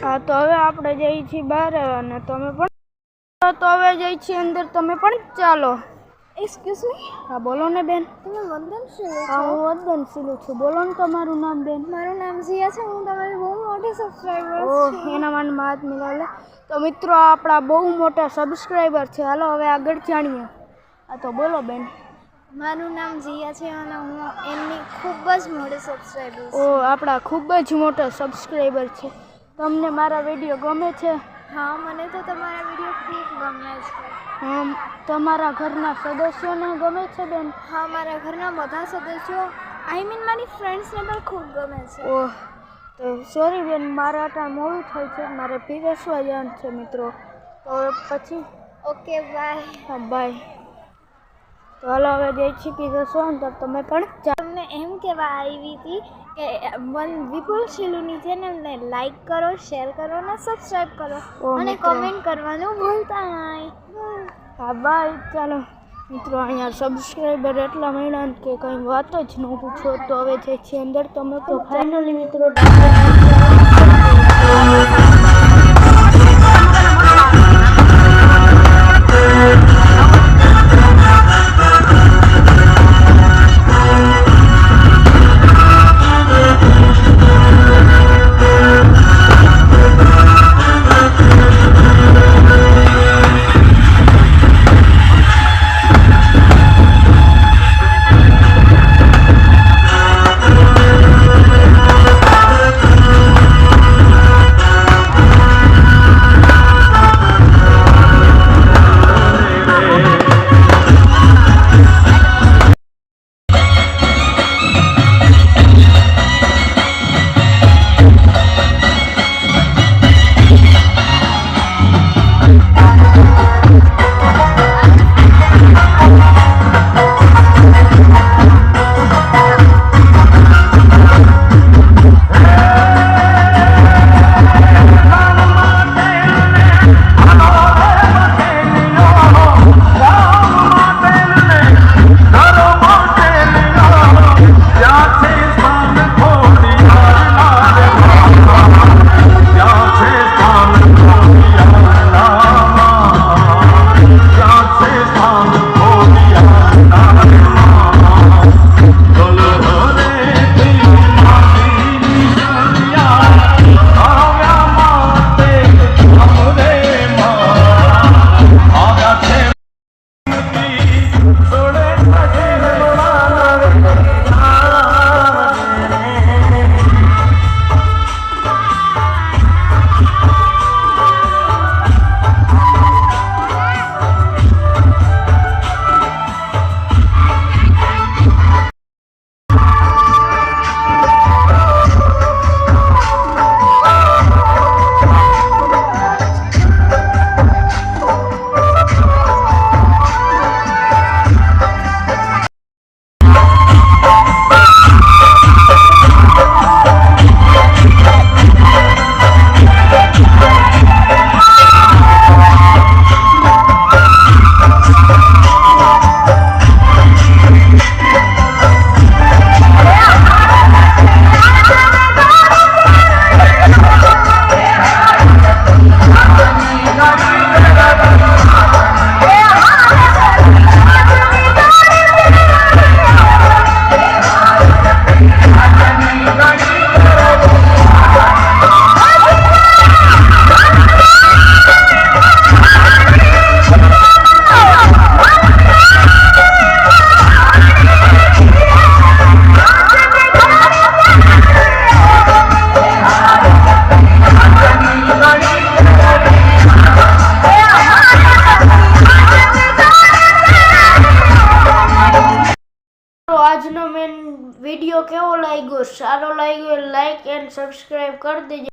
હા તો હવે આપણે જઈએ છીએ બહાર અને તમે પણ તો હવે જઈએ છીએ અંદર. તમે પણ ચાલો. એક્સક્યુઝ મી હા બોલો ને બેન. તમે વંદન શીલો હા હું વંદન સિલું છું. બોલો ને તમારું નામ બેન. મારું નામ ઝિયા છે. હું તમારી બહુ મોટી સબસ્ક્રાઈબર છું. એના માટે હાથ મિલાવે તો મિત્રો આપણા બહુ મોટા સબસ્ક્રાઈબર છે. હાલો હવે આગળ જાણીએ. હા તો બોલો બેન. મારું નામ ઝિયા છે અને હું એમની ખૂબ જ મોટી સબસ્ક્રાઈબર ઓ આપણા ખૂબ જ મોટા સબસ્ક્રાઈબર છે. તમને મારા વીડિયો ગમે છે? હા મને તો તમારા વીડિયો ખૂબ ગમે છે. તમારા ઘરના સદસ્યોને ગમે છે બેન? હા મારા ઘરના બધા સદસ્યો આઈ મીન મારી ફ્રેન્ડ્સને પણ ખૂબ ગમે છે. ઓહ તો સોરી બેન મારા ટાઈમ મોડું થાય છે. મારે પીરસવા જવાનું છે મિત્રો. તો પછી? ઓકે બાય હા બાય તો હાલો હવે જઈ છીએ પીરસવા તો તમે પણ એમ કહેવા આવી હતી કે વન વિપુલ શીલુની ચેનલને લાઈક કરો શેર કરો અને સબસ્ક્રાઈબ કરો. અને કોમેન્ટ કરવાનું ભૂલતા નહીં. હા બાય ચાલો મિત્રો અહીંયા સબસ્ક્રાઈબર એટલા મળ્યા કે કંઈ વાત જ ન પૂછો તો હવે જે છે અંદર તમે તો ફાઇનલી મિત્રો વીડિયો કેવો લાગ્યો? સારો લાગ્યો લાઈક એન્ડ સબસ્ક્રાઈબ કરી દેજો.